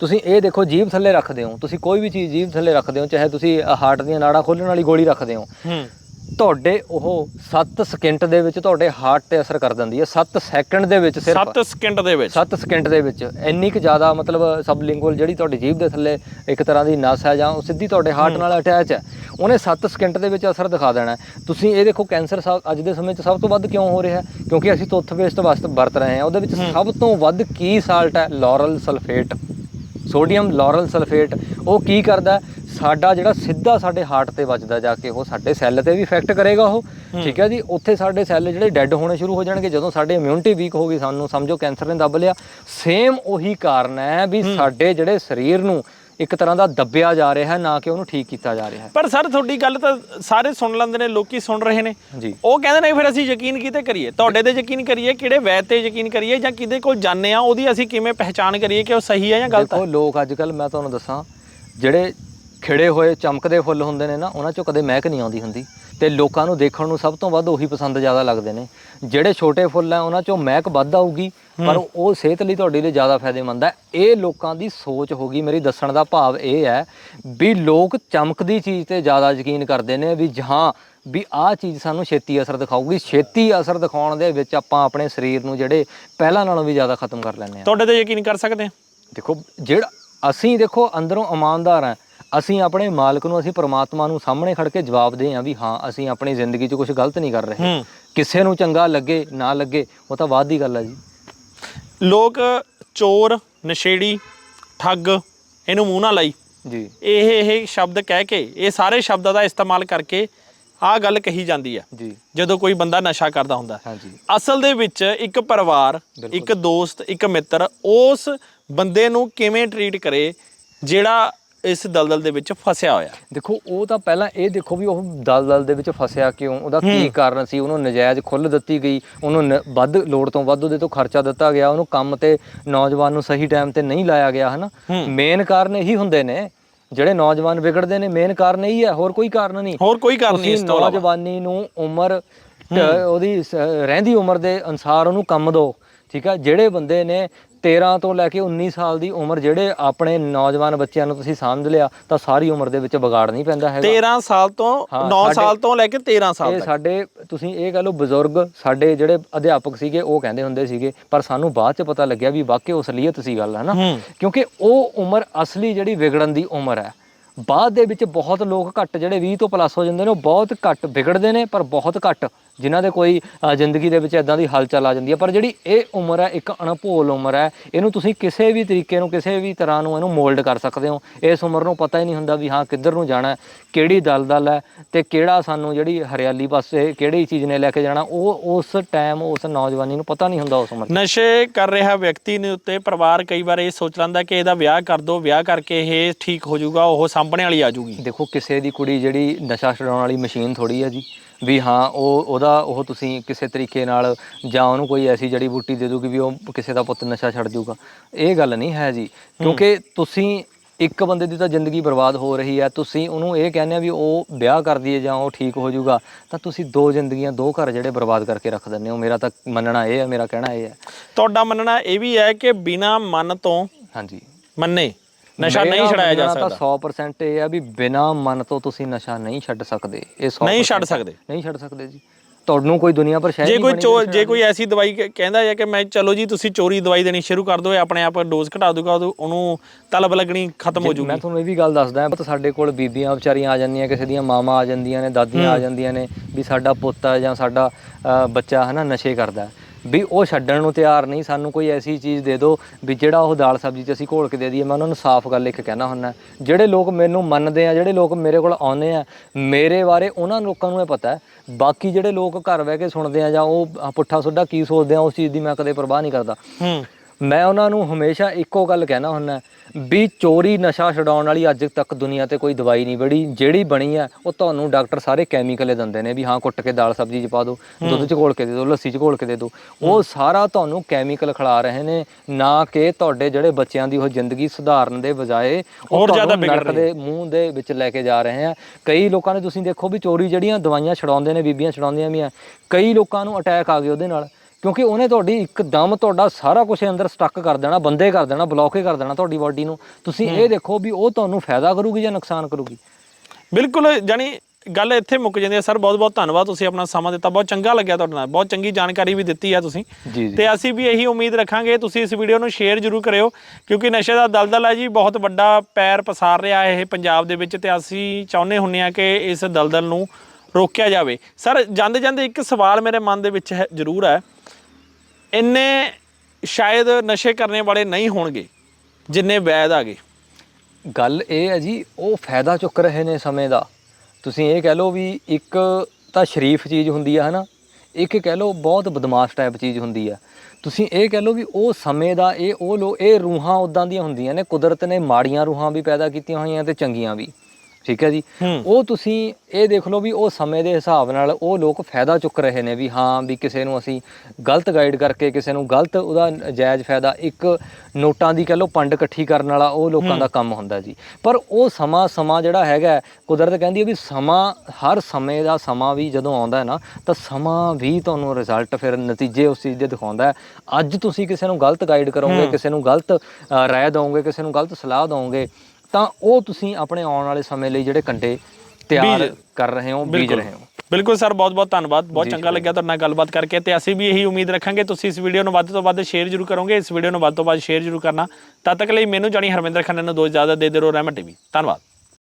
[SPEAKER 1] ਤੁਸੀਂ ਇਹ ਦੇਖੋ ਜੀਭ ਥੱਲੇ ਰੱਖਦੇ ਹੋ ਤੁਸੀਂ ਕੋਈ ਵੀ ਚੀਜ਼ ਜੀਭ ਥੱਲੇ ਰੱਖਦੇ ਹੋ ਚਾਹੇ ਤੁਸੀਂ ਹਾਰਟ ਦੀਆਂ ਨਾੜਾਂ ਖੋਲਣ ਵਾਲੀ ਗੋਲੀ ਰੱਖਦੇ ਹੋ।
[SPEAKER 2] ਹੂੰ।
[SPEAKER 1] ਤੁਹਾਡੇ ਉਹ 7 ਸਕਿੰਟ ਦੇ ਵਿੱਚ ਤੁਹਾਡੇ ਹਾਰਟ ਤੇ ਅਸਰ ਕਰ ਦਿੰਦੀ ਹੈ। 7 ਸੈਕਿੰਡ ਦੇ ਵਿੱਚ ਸਿਰਫ
[SPEAKER 2] 7 ਸਕਿੰਟ ਦੇ ਵਿੱਚ?
[SPEAKER 1] 7 ਸਕਿੰਟ ਦੇ ਵਿੱਚ। ਇੰਨੀ ਕੁ ਜ਼ਿਆਦਾ ਮਤਲਬ ਸਬਲਿੰਗੁਅਲ ਜਿਹੜੀ ਤੁਹਾਡੀ ਜੀਭ ਦੇ ਥੱਲੇ ਇੱਕ ਤਰ੍ਹਾਂ ਦੀ ਨਸ ਹੈ ਜਾਂ ਉਹ ਸਿੱਧੀ ਤੁਹਾਡੇ ਹਾਰਟ ਨਾਲ ਅਟੈਚ ਹੈ। ਉਹਨੇ 7 ਸਕਿੰਟ ਦੇ ਵਿੱਚ ਅਸਰ ਦਿਖਾ ਦੇਣਾ। ਤੁਸੀਂ ਇਹ ਦੇਖੋ ਕੈਂਸਰ ਅੱਜ ਦੇ ਸਮੇਂ 'ਚ ਸਭ ਤੋਂ ਵੱਧ ਕਿਉਂ ਹੋ ਰਿਹਾ ਕਿਉਂਕਿ ਅਸੀਂ ਟੁੱਥਪੇਸਟ ਵਾਸਤੇ ਵਰਤ ਰਹੇ ਹਾਂ। ਉਹਦੇ ਵਿੱਚ ਸਭ ਤੋਂ ਵੱਧ ਕੀ ਸਾਲਟ ਹੈ? Lauryl sulphate. Sodium lauryl sulphate. ਉਹ ਕੀ ਕਰਦਾ? ਸਾਡਾ ਜਿਹੜਾ ਸਿੱਧਾ ਸਾਡੇ ਹਾਰਟ ਤੇ ਵੱਜਦਾ ਜਾ ਕੇ ਉਹ ਸਾਡੇ ਸੈੱਲ ਤੇ ਵੀ ਇਫੈਕਟ ਕਰੇਗਾ ਉਹ। ਠੀਕ ਹੈ ਜੀ? ਉੱਥੇ ਸਾਡੇ ਸੈੱਲ ਜਿਹੜੇ ਡੈੱਡ ਹੋਣੇ ਸ਼ੁਰੂ ਹੋ ਜਾਣਗੇ। ਜਦੋਂ ਸਾਡੇ ਇਮਿਊਨਿਟੀ ਵੀਕ ਹੋ ਗਈ ਸਾਨੂੰ ਸਮਝੋ ਕੈਂਸਰ ਨੇ ਦੱਬ ਲਿਆ। ਸੇਮ ਉਹੀ ਕਾਰਨ ਹੈ ਵੀ ਸਾਡੇ ਜਿਹੜੇ ਸਰੀਰ ਨੂੰ ਇੱਕ ਤਰ੍ਹਾਂ ਦਾ ਦੱਬਿਆ ਜਾ ਰਿਹਾ ਹੈ ਨਾ ਕਿ ਉਹਨੂੰ ਠੀਕ ਕੀਤਾ ਜਾ ਰਿਹਾ ਹੈ।
[SPEAKER 2] ਪਰ ਸਰ ਤੁਹਾਡੀ ਗੱਲ ਤਾਂ ਸਾਰੇ ਸੁਣ ਲੈਂਦੇ ਨੇ ਲੋਕੀ ਸੁਣ ਰਹੇ ਨੇ।
[SPEAKER 1] ਜੀ।
[SPEAKER 2] ਉਹ ਕਹਿੰਦੇ ਨੇ ਫਿਰ ਅਸੀਂ ਯਕੀਨ ਕਿਤੇ ਕਰੀਏ? ਤੁਹਾਡੇ ਤੇ ਯਕੀਨ ਕਰੀਏ? ਕਿਹੜੇ ਵੈਦ ਤੇ ਯਕੀਨ ਕਰੀਏ? ਜਾਂ ਕਿਹਦੇ ਕੋਲ ਜਾਣੇ ਆ? ਉਹਦੀ ਅਸੀਂ ਕਿਵੇਂ ਪਹਿਚਾਣ ਕਰੀਏ ਕਿ ਉਹ ਸਹੀ ਹੈ ਜਾਂ ਗਲਤ ਹੈ?
[SPEAKER 1] ਦੇਖੋ ਲੋਕ ਅੱਜ ਕੱਲ ਮੈਂ ਤੁਹਾਨੂੰ ਦੱਸਾਂ ਜਿਹੜੇ ਖਿੜੇ ਹੋਏ ਚਮਕਦੇ ਫੁੱਲ ਹੁੰਦੇ ਨੇ ਨਾ ਉਹਨਾਂ ਚੋਂ ਕਦੇ ਮਹਿਕ ਨਹੀਂ ਆਉਂਦੀ ਹੁੰਦੀ। ਤੇ ਲੋਕਾਂ ਨੂੰ ਦੇਖਣ ਨੂੰ ਸਭ ਤੋਂ ਵੱਧ ਉਹੀ ਪਸੰਦ ਜ਼ਿਆਦਾ ਲੱਗਦੇ ਨੇ। ਜਿਹੜੇ ਛੋਟੇ ਫੁੱਲ ਆ ਉਹਨਾਂ ਚੋਂ ਮਹਿਕ ਵੱਧ ਆਊਗੀ ਪਰ ਉਹ ਸਿਹਤ ਲਈ ਤੁਹਾਡੇ ਲਈ ਜ਼ਿਆਦਾ ਫਾਇਦੇਮੰਦ ਹੈ ਇਹ ਲੋਕਾਂ ਦੀ ਸੋਚ ਹੋ ਗਈ ਮੇਰੀ ਦੱਸਣ ਦਾ ਭਾਵ ਇਹ ਹੈ ਵੀ ਲੋਕ ਚਮਕਦੀ ਚੀਜ਼ ਤੇ ਜ਼ਿਆਦਾ ਯਕੀਨ ਕਰਦੇ ਨੇ ਵੀ ਹਾਂ ਵੀ ਆਹ ਚੀਜ਼ ਸਾਨੂੰ ਛੇਤੀ ਅਸਰ ਦਿਖਾਊਗੀ। ਛੇਤੀ ਅਸਰ ਦਿਖਾਉਣ ਦੇ ਵਿੱਚ ਆਪਾਂ ਆਪਣੇ ਸਰੀਰ ਨੂੰ ਜਿਹੜੇ ਪਹਿਲਾਂ ਨਾਲੋਂ ਵੀ ਜ਼ਿਆਦਾ ਖਤਮ ਕਰ ਲੈਂਦੇ ਹਾਂ।
[SPEAKER 2] ਤੁਹਾਡੇ ਤੇ ਯਕੀਨ ਕਰ ਸਕਦੇ ਹਾਂ?
[SPEAKER 1] ਦੇਖੋ ਜਿਹੜਾ ਅਸੀਂ ਦੇਖੋ ਅੰਦਰੋਂ ਇਮਾਨਦਾਰ ਹਾਂ। ਅਸੀਂ ਆਪਣੇ ਮਾਲਕ ਨੂੰ ਅਸੀਂ ਪ੍ਰਮਾਤਮਾ ਨੂੰ ਸਾਹਮਣੇ ਖੜ ਕੇ ਜਵਾਬ ਦੇ ਹਾਂ ਵੀ ਹਾਂ ਅਸੀਂ ਆਪਣੀ ਜ਼ਿੰਦਗੀ 'ਚ ਕੁਝ ਗਲਤ ਨਹੀਂ ਕਰ ਰਹੇ। ਕਿਸੇ ਨੂੰ ਚੰਗਾ ਲੱਗੇ ਨਾ ਲੱਗੇ ਉਹ ਤਾਂ ਬਾਅਦ ਦੀ ਗੱਲ ਹੈ ਜੀ।
[SPEAKER 2] ਲੋਕ ਚੋਰ ਨਸ਼ੇੜੀ ਠੱਗ ਇਹਨੂੰ ਮੂੰਹ ਨਾਲ ਲਾਈ।
[SPEAKER 1] ਜੀ।
[SPEAKER 2] ਇਹ ਇਹ ਸ਼ਬਦ ਕਹਿ ਕੇ ਇਹ ਸਾਰੇ ਸ਼ਬਦਾਂ ਦਾ ਇਸਤੇਮਾਲ ਕਰਕੇ ਆਹ ਗੱਲ ਕਹੀ ਜਾਂਦੀ ਹੈ
[SPEAKER 1] ਜੀ।
[SPEAKER 2] ਜਦੋਂ ਕੋਈ ਬੰਦਾ ਨਸ਼ਾ ਕਰਦਾ ਹੁੰਦਾ।
[SPEAKER 1] ਹਾਂਜੀ।
[SPEAKER 2] ਅਸਲ ਦੇ ਵਿੱਚ ਇੱਕ ਪਰਿਵਾਰ। ਇੱਕ ਦੋਸਤ ਇੱਕ ਮਿੱਤਰ ਉਸ ਬੰਦੇ ਨੂੰ ਕਿਵੇਂ ਟਰੀਟ ਕਰੇ ਜਿਹੜਾ ਇਸ ਦਲਦਲ ਦੇ ਵਿੱਚ ਫਸਿਆ ਹੋਇਆ।
[SPEAKER 1] ਦੇਖੋ ਉਹ ਤਾਂ ਪਹਿਲਾਂ ਇਹ ਦੇਖੋ ਵੀ ਉਹ ਦਲਦਲ ਦੇ ਵਿੱਚ ਫਸਿਆ ਕਿਉਂ? ਉਹਦਾ ਕੀ ਕਾਰਨ ਸੀ? ਉਹਨੂੰ ਨਜਾਇਜ਼ ਖੁੱਲ ਦਿੱਤੀ ਗਈ। ਉਹਨੂੰ ਵੱਧ ਲੋੜ ਤੋਂ ਵੱਧ ਉਹਦੇ ਤੋਂ ਖਰਚਾ ਦਿੱਤਾ ਗਿਆ। ਉਹਨੂੰ ਕੰਮ ਤੇ ਨੌਜਵਾਨ ਨੂੰ ਸਹੀ ਟਾਈਮ ਤੇ ਨਹੀਂ ਲਾਇਆ ਗਿਆ ਹਨਾ? ਮੇਨ ਕਾਰਨ ਇਹੀ ਹੁੰਦੇ ਨੇ। ਜਿਹੜੇ ਨੌਜਵਾਨ ਵਿਗੜਦੇ ਨੇ ਮੇਨ ਕਾਰਨ ਇਹੀ ਹੈ। ਹੋਰ ਕੋਈ ਕਾਰਨ ਨਹੀਂ।
[SPEAKER 2] ਹੋਰ ਕੋਈ ਕਾਰਨ ਨਹੀਂ ਇਸ ਤੋਂ ਇਲਾਵਾ।
[SPEAKER 1] ਨੌਜਵਾਨੀ ਨੂੰ ਉਮਰ ਉਹਦੀ ਰਹਿੰਦੀ ਉਮਰ ਦੇ ਅਨਸਾਰ ਉਹਨੂੰ ਕੰਮ ਦਿਓ। ਠੀਕ ਆ? ਜਿਹੜੇ ਬੰਦੇ ਨੇ 13 ਤੋਂ ਲੈ ਕੇ 19 ਸਾਲ ਦੀ ਉਮਰ ਜਿਹੜੇ ਆਪਣੇ ਨੌਜਵਾਨ ਬੱਚਿਆਂ ਨੂੰ ਤੁਸੀਂ ਸਮਝ ਲਿਆ ਤਾਂ ਸਾਰੀ ਉਮਰ ਦੇ ਵਿੱਚ ਵਿਗਾੜ ਨਹੀਂ ਪੈਂਦਾ ਹੈਗਾ।
[SPEAKER 2] 13 ਸਾਲ ਤੋਂ
[SPEAKER 1] ਹਾਂ,
[SPEAKER 2] 9
[SPEAKER 1] ਸਾਡੇ-
[SPEAKER 2] ਸਾਲ ਤੋਂ ਲੈ ਕੇ 13 ਸਾਲ
[SPEAKER 1] ਇਹ ਸਾਡੇ ਤੁਸੀਂ ਇਹ ਕਹ ਲਓ ਬਜ਼ੁਰਗ ਸਾਡੇ ਜਿਹੜੇ ਅਧਿਆਪਕ ਸੀਗੇ ਉਹ ਕਹਿੰਦੇ ਹੁੰਦੇ ਸੀਗੇ ਪਰ ਸਾਨੂੰ ਬਾਅਦ ਚ ਪਤਾ ਲੱਗਿਆ ਵੀ ਉਹ ਅਸਲੀਅਤ ਸੀ ਗੱਲ ਹੈ। ਨਾ ਕਿਉਂਕਿ ਉਹ ਉਮਰ ਅਸਲੀ ਜਿਹੜੀ ਵਿਗੜਨ ਦੀ ਉਮਰ ਹੈ ਬਾਅਦ ਦੇ ਵਿੱਚ ਬਹੁਤ ਲੋਕ ਘੱਟ ਜਿਹੜੇ 20 ਤੋਂ ਪਲੱਸ ਹੋ ਜਾਂਦੇ ਨੇ ਉਹ ਬਹੁਤ ਘੱਟ ਵਿਗੜਦੇ ਨੇ ਪਰ ਬਹੁਤ ਘੱਟ। ਜਿਨ੍ਹਾਂ ਦੇ ਕੋਈ ਜ਼ਿੰਦਗੀ ਦੇ ਵਿੱਚ ਇਦਾਂ ਦੀ ਹਲਚਲ ਆ ਜਾਂਦੀ ਹੈ। ਪਰ ਜਿਹੜੀ ਇਹ ਉਮਰ ਹੈ ਇੱਕ ਅਣਭੋਲ ਉਮਰ ਹੈ ਇਹਨੂੰ ਤੁਸੀਂ ਕਿਸੇ ਵੀ ਤਰੀਕੇ ਨੂੰ ਕਿਸੇ ਵੀ ਤਰ੍ਹਾਂ ਨੂੰ ਇਹਨੂੰ ਮੋਲਡ ਕਰ ਸਕਦੇ ਹੋ। ਇਸ ਉਮਰ ਨੂੰ ਪਤਾ ਹੀ ਨਹੀਂ ਹੁੰਦਾ ਵੀ ਹਾਂ ਕਿੱਧਰ ਨੂੰ ਜਾਣਾ ਕਿਹੜੀ ਦਲਦਲ ਹੈ ਤੇ ਕਿਹੜਾ ਸਾਨੂੰ ਜਿਹੜੀ ਹਰਿਆਲੀ ਪਾਸੇ ਕਿਹੜੀ ਚੀਜ਼ ਨੇ ਲੈ ਕੇ ਜਾਣਾ। ਉਹ ਉਸ ਟਾਈਮ ਉਸ ਨੌਜਵਾਨੀ ਨੂੰ ਪਤਾ ਨਹੀਂ ਹੁੰਦਾ ਉਸ ਉਮਰ।
[SPEAKER 2] ਨਸ਼ੇ ਕਰ ਰਿਹਾ ਵਿਅਕਤੀ ਨੇ ਉੱਤੇ ਪਰਿਵਾਰ ਕਈ ਵਾਰ ਇਹ ਸੋਚ ਲੈਂਦਾ ਕਿ ਇਹਦਾ ਵਿਆਹ ਕਰ ਦੋ ਵਿਆਹ ਕਰਕੇ ਇਹ ਠੀਕ ਹੋ ਜਾਊਗਾ ਉਹ ਸਾਹਮਣੇ ਵਾਲੀ ਆ ਜਾਊਗੀ।
[SPEAKER 1] ਦੇਖੋ ਕਿਸੇ ਦੀ ਕੁੜੀ ਜਿਹੜੀ ਨਸ਼ਾ ਛਡਾਉਣ ਵਾਲੀ ਮਸ਼ੀਨ ਥੋੜੀ ਹੈ ਜੀ। ਵੀ ਹਾਂ ਉਹ ਉਹਦਾ ਉਹ ਤੁਸੀਂ ਕਿਸੇ ਤਰੀਕੇ ਨਾਲ ਜਾਂ ਉਹਨੂੰ ਕੋਈ ਐਸੀ ਜੜੀ ਬੂਟੀ ਦੇ ਦੋਗੇ ਵੀ ਉਹ ਕਿਸੇ ਦਾ ਪੁੱਤ ਨਸ਼ਾ ਛੱਡ ਜਾਊਗਾ। ਇਹ ਗੱਲ ਨਹੀਂ ਹੈ ਜੀ। ਕਿਉਂਕਿ ਤੁਸੀਂ ਇੱਕ ਬੰਦੇ ਦੀ ਤਾਂ ਜ਼ਿੰਦਗੀ ਬਰਬਾਦ ਹੋ ਰਹੀ ਹੈ ਤੁਸੀਂ ਉਹਨੂੰ ਇਹ ਕਹਿੰਦੇ ਆ ਵੀ ਉਹ ਵਿਆਹ ਕਰ ਦਈਏ ਜਾਂ ਉਹ ਠੀਕ ਹੋ ਜਾਊਗਾ ਤਾਂ ਤੁਸੀਂ ਦੋ ਜ਼ਿੰਦਗੀਆਂ ਦੋ ਘਰ ਜਿਹੜੇ ਬਰਬਾਦ ਕਰਕੇ ਰੱਖ ਦਿੰਦੇ ਹੋ। ਮੇਰਾ ਤਾਂ ਮੰਨਣਾ ਇਹ ਹੈ ਮੇਰਾ ਕਹਿਣਾ ਇਹ ਹੈ।
[SPEAKER 2] ਤੁਹਾਡਾ ਮੰਨਣਾ ਇਹ ਵੀ ਹੈ ਕਿ ਬਿਨਾ ਮਨ ਤੋਂ
[SPEAKER 1] ਹਾਂਜੀ।
[SPEAKER 2] ਮੰਨੇ। ਨਸ਼ਾ
[SPEAKER 1] ਮੇਰਾ
[SPEAKER 2] ਨਹੀਂ ਛਡਾਇਆ ਜਾ ਸਕਦਾ।
[SPEAKER 1] ਤਾਂ 100% ਇਹ ਆ ਵੀ ਬਿਨਾ ਮਨ ਤੋਂ ਤੁਸੀਂ ਨਸ਼ਾ ਨਹੀਂ ਛੱਡ ਸਕਦੇ। ਇਹ 100%
[SPEAKER 2] ਨਹੀਂ ਛੱਡ ਸਕਦੇ।
[SPEAKER 1] ਨਹੀਂ ਛੱਡ ਸਕਦੇ ਜੀ। ਤੁਹਾਨੂੰ ਕੋਈ ਦੁਨੀਆ ਪਰ ਸ਼ਾਇਦ
[SPEAKER 2] ਜੇ ਕੋਈ
[SPEAKER 1] ਨਸ਼ਾ
[SPEAKER 2] ਜੇ ਕੋਈ ਐਸੀ ਦਵਾਈ ਕ- ਕਹਿੰਦਾ ਹੈ ਕਿ ਮੈਂ ਚਲੋ ਜੀ ਤੁਸੀਂ ਚੋਰੀ ਦਵਾਈ ਦੇਣੀ ਸ਼ੁਰੂ ਕਰ ਦਿਓ ਇਹ ਆਪਣੇ ਆਪ ਡੋਜ਼ ਘਟਾ ਦੂਗਾ ਉਹਨੂੰ- ਉਹਨੂੰ ਤਲਬ ਲੱਗਣੀ ਖਤਮ ਹੋ
[SPEAKER 1] ਮੈਂ
[SPEAKER 2] ਜੂਗੀ।
[SPEAKER 1] ਤੁਹਾਨੂੰ ਇਹ ਵੀ ਗੱਲ ਦੱਸਦਾ ਹਾਂ ਸਾਡੇ ਕੋਲ ਬੀਬੀਆਂ ਵਿਚਾਰੀਆਂ ਆ ਜਾਂਦੀਆਂ ਕਿਸੇ ਦੀਆਂ ਮਾਵਾਂ ਆ ਜਾਂਦੀਆਂ ਨੇ ਦਾਦੀਆਂ ਆ ਜਾਂਦੀਆਂ ਨੇ ਵੀ ਸਾਡਾ ਪੁੱਤ ਹੈ ਜਾਂ ਸਾਡਾ ਅ, ਬੱਚਾ ਹੈ ਨਾ ਨਸ਼ੇ ਕਰਦਾ। ਹੈ। ਵੀ ਉਹ ਛੱਡਣ ਨੂੰ ਤਿਆਰ ਨਹੀਂ, ਸਾਨੂੰ ਕੋਈ ਐਸੀ ਚੀਜ਼ ਦੇ ਦਿਓ ਵੀ ਜਿਹੜਾ ਉਹ ਦਾਲ ਸਬਜ਼ੀ 'ਚ ਅਸੀਂ ਘੋਲ ਕੇ ਦੇ ਦਈਏ। ਮੈਂ ਉਹਨਾਂ ਨੂੰ ਸਾਫ਼ ਗੱਲ ਇੱਕ ਕਹਿਣਾ ਹੁੰਦਾ, ਜਿਹੜੇ ਲੋਕ ਮੈਨੂੰ ਮੰਨਦੇ ਆ, ਜਿਹੜੇ ਲੋਕ ਮੇਰੇ ਕੋਲ ਆਉਂਦੇ ਆ, ਮੇਰੇ ਬਾਰੇ ਉਹਨਾਂ ਲੋਕਾਂ ਨੂੰ ਇਹ ਪਤਾ ਹੈ। ਬਾਕੀ ਜਿਹੜੇ ਲੋਕ ਘਰ ਬਹਿ ਕੇ ਸੁਣਦੇ ਆ ਜਾਂ ਉਹ ਪੁੱਠਾ ਸੁੱਡਾ ਕੀ ਸੋਚਦੇ ਆ, ਉਸ ਚੀਜ਼ ਦੀ ਮੈਂ ਕਦੇ ਪਰਵਾਹ ਨਹੀਂ ਕਰਦਾ।
[SPEAKER 2] ਹੂੰ।
[SPEAKER 1] ਮੈਂ ਉਹਨਾਂ ਨੂੰ ਹਮੇਸ਼ਾ ਇੱਕੋ ਗੱਲ ਕਹਿਣਾ ਹੁੰਦਾ ਵੀ ਚੋਰੀ ਨਸ਼ਾ ਛਡਾਉਣ ਵਾਲੀ ਅੱਜ ਤੱਕ ਦੁਨੀਆ ਤੇ ਕੋਈ ਦਵਾਈ ਨਹੀਂ ਬੜੀ। ਜਿਹੜੀ ਬਣੀ ਆ ਉਹ ਤੁਹਾਨੂੰ ਡਾਕਟਰ ਸਾਰੇ ਕੈਮੀਕਲ ਦਿੰਦੇ ਨੇ ਵੀ ਹਾਂ ਕੁੱਟ ਕੇ ਦਾਲ ਸਬਜ਼ੀ 'ਚ ਪਾ ਦਿਓ ਦੁੱਧ 'ਚ ਘੋਲ ਕੇ ਦੇ ਦਿਓ ਲੱਸੀ 'ਚ ਘੋਲ ਕੇ ਦੇ ਦਿਓ ਉਹ ਸਾਰਾ ਤੁਹਾਨੂੰ ਕੈਮੀਕਲ ਖਿਲਾ ਰਹੇ ਨੇ ਨਾ ਕਿ ਤੁਹਾਡੇ ਜਿਹੜੇ ਬੱਚਿਆਂ ਦੀ ਉਹ ਜ਼ਿੰਦਗੀ ਸੁਧਾਰਨ ਦੇ ਬਜਾਏ ਉਹ
[SPEAKER 2] ਹੋਰ ਜ਼ਿਆਦਾ
[SPEAKER 1] ਨਰਕ ਦੇ ਮੂੰਹ ਦੇ ਵਿੱਚ ਲੈ ਕੇ ਜਾ ਰਹੇ ਆ। ਕਈ ਲੋਕਾਂ ਨੇ ਤੁਸੀਂ ਦੇਖੋ ਵੀ ਚੋਰੀ ਜਿਹੜੀਆਂ ਦਵਾਈਆਂ ਛਡਾਉਂਦੇ ਨੇ ਬੀਬੀਆਂ ਛਡਾਉਂਦੀਆਂ ਵੀ ਆ ਕਈ ਲੋਕਾਂ ਨੂੰ ਅਟੈਕ ਆ ਗਏ ਉਹਦੇ ਨਾਲ। ਕਿਉਂਕਿ ਉਹਨੇ ਤੁਹਾਡੀ ਇੱਕਦਮ ਤੁਹਾਡਾ ਸਾਰਾ ਕੁਝ ਅੰਦਰ ਸਟਕ ਕਰ ਦੇਣਾ ਬੰਦੇ ਕਰ ਦੇਣਾ ਬਲੌਕ ਹੀ ਕਰ ਦੇਣਾ ਤੁਹਾਡੀ ਬਾਡੀ ਨੂੰ। ਤੁਸੀਂ ਇਹ ਦੇਖੋ ਵੀ ਉਹ ਤੁਹਾਨੂੰ ਫਾਇਦਾ ਕਰੂਗੀ ਜਾਂ ਨੁਕਸਾਨ ਕਰੂਗੀ।
[SPEAKER 2] ਬਿਲਕੁਲ ਜਾਨੀ ਗੱਲ ਇੱਥੇ ਮੁੱਕ ਜਾਂਦੀ ਹੈ। ਸਰ ਬਹੁਤ ਬਹੁਤ ਧੰਨਵਾਦ ਤੁਸੀਂ ਆਪਣਾ ਸਮਾਂ ਦਿੱਤਾ। ਬਹੁਤ ਚੰਗਾ ਲੱਗਿਆ ਤੁਹਾਡੇ ਨਾਲ। ਬਹੁਤ ਚੰਗੀ ਜਾਣਕਾਰੀ ਵੀ ਦਿੱਤੀ ਹੈ ਤੁਸੀਂ। ਤੇ ਅਸੀਂ ਵੀ ਇਹੀ ਉਮੀਦ ਰੱਖਾਂਗੇ ਤੁਸੀਂ ਇਸ ਵੀਡੀਓ ਨੂੰ ਸ਼ੇਅਰ ਜ਼ਰੂਰ ਕਰਿਓ ਕਿਉਂਕਿ ਨਸ਼ੇ ਦਾ ਦਲਦਲ ਹੈ ਜੀ ਬਹੁਤ ਵੱਡਾ ਪੈਰ ਪਸਾਰ ਰਿਹਾ ਹੈ ਇਹ ਪੰਜਾਬ ਦੇ ਵਿੱਚ ਤੇ ਅਸੀਂ ਚਾਹੁੰਦੇ ਹੁੰਨੇ ਆ ਕਿ ਇਸ ਦਲਦਲ ਨੂੰ ਰੋਕਿਆ ਜਾਵੇ। ਸਰ ਜਾਂਦੇ ਜਾਂਦੇ ਇੱਕ ਸਵਾਲ ਮੇਰੇ ਮਨ ਦੇ ਵਿੱਚ ਹੈ ਜ਼ਰੂਰ ਹੈ। ਇੰਨੇ ਸ਼ਾਇਦ ਨਸ਼ੇ ਕਰਨੇ ਵਾਲੇ ਨਹੀਂ ਹੋਣਗੇ, ਜਿੰਨੇ ਵੈਦ ਆ ਗਏ।
[SPEAKER 1] ਗੱਲ ਇਹ ਹੈ ਜੀ, ਉਹ ਫਾਇਦਾ ਚੁੱਕ ਰਹੇ ਨੇ ਸਮੇਂ ਦਾ। ਤੁਸੀਂ ਇਹ ਕਹਿ ਲਓ ਵੀ ਇੱਕ ਤਾਂ ਸ਼ਰੀਫ ਚੀਜ਼ ਹੁੰਦੀ ਆ, ਹਨਾ? ਇੱਕ ਕਹਿ ਲਓ ਬਹੁਤ ਬਦਮਾਸ਼ ਟਾਈਪ ਚੀਜ਼ ਹੁੰਦੀ ਆ। ਤੁਸੀਂ ਇਹ ਕਹਿ ਲਓ ਵੀ ਉਹ ਸਮੇਂ ਦਾ ਇਹ, ਉਹ ਲੋ, ਇਹ ਰੂਹਾਂ ਉਦਾਂ ਦੀਆਂ ਹੁੰਦੀਆਂ ਨੇ, ਕੁਦਰਤ ਨੇ ਮਾੜੀਆਂ ਰੂਹਾਂ ਵੀ ਪੈਦਾ ਕੀਤੀਆਂ ਹੋਈਆਂ ਤੇ ਚੰਗੀਆਂ ਵੀ। ਠੀਕ ਹੈ ਜੀ। ਉਹ ਤੁਸੀਂ ਇਹ ਦੇਖ ਲਓ ਵੀ ਉਹ ਸਮੇਂ ਦੇ ਹਿਸਾਬ ਨਾਲ ਉਹ ਲੋਕ ਫਾਇਦਾ ਚੁੱਕ ਰਹੇ ਨੇ ਵੀ ਹਾਂ ਵੀ ਕਿਸੇ ਨੂੰ ਅਸੀਂ ਗਲਤ ਗਾਈਡ ਕਰਕੇ ਕਿਸੇ ਨੂੰ ਗਲਤ ਉਹਦਾ ਜਾਇਜ਼ ਫਾਇਦਾ ਇੱਕ ਨੋਟਾਂ ਦੀ ਕਹਿ ਲਓ ਪੰਡ ਇਕੱਠੀ ਕਰਨ ਵਾਲਾ ਉਹ ਲੋਕਾਂ ਦਾ ਕੰਮ ਹੁੰਦਾ ਜੀ। ਪਰ ਉਹ ਸਮਾਂ ਸਮਾਂ ਜਿਹੜਾ ਹੈਗਾ ਕੁਦਰਤ ਕਹਿੰਦੀ ਹੈ ਵੀ ਸਮਾਂ ਹਰ ਸਮੇਂ ਦਾ ਸਮਾਂ ਵੀ ਜਦੋਂ ਆਉਂਦਾ ਹੈ ਨਾ ਤਾਂ ਸਮਾਂ ਵੀ ਤੁਹਾਨੂੰ ਰਿਜ਼ਲਟ ਫਿਰ ਨਤੀਜੇ ਉਸ ਚੀਜ਼ ਦੇ ਦਿਖਾਉਂਦਾ ਹੈ। ਅੱਜ ਤੁਸੀਂ ਕਿਸੇ ਨੂੰ ਗਲਤ ਗਾਈਡ ਕਰੋਗੇ ਕਿਸੇ ਨੂੰ ਗਲਤ ਰਾਏ ਦਵੋਗੇ ਕਿਸੇ ਨੂੰ ਗਲਤ ਸਲਾਹ ਦਵੋਗੇ ਤਾਂ ਉਹ ਤੁਸੀਂ ਆਪਣੇ ਆਉਣ ਵਾਲੇ ਸਮੇਂ ਲਈ ਜਿਹੜੇ ਕੰਡੇ ਤਿਆਰ ਕਰ ਰਹੇ ਹੋ ਬੀਜ ਰਹੇ ਹੋ।
[SPEAKER 2] ਬਿਲਕੁਲ ਸਰ ਬਹੁਤ ਬਹੁਤ ਧੰਨਵਾਦ। ਬਹੁਤ ਚੰਗਾ ਲੱਗਿਆ ਤੁਹਾਡੇ ਨਾਲ ਗੱਲਬਾਤ ਕਰਕੇ ਤੇ ਅਸੀਂ ਵੀ ਇਹੀ ਉਮੀਦ ਰੱਖਾਂਗੇ ਤੁਸੀਂ ਇਸ ਵੀਡੀਓ ਨੂੰ ਵੱਧ ਤੋਂ ਵੱਧ ਸ਼ੇਅਰ ਜ਼ਰੂਰ ਕਰੋਗੇ ਇਸ ਵੀਡੀਓ ਨੂੰ ਵੱਧ ਤੋਂ ਵੱਧ ਸ਼ੇਅਰ ਜ਼ਰੂਰ ਕਰਨਾ। ਤਦ ਤੱਕ ਲਈ ਮੈਨੂੰ ਜਾਣੀ ਹਰਮਿੰਦਰ ਖੰਨਾ ਨੂੰ ਦੋ ਇਜਾਜ਼ਤ ਦੇ ਦਿਓ ਰਹਿਮਤ ਟੀਵੀ। ਧੰਨਵਾਦ।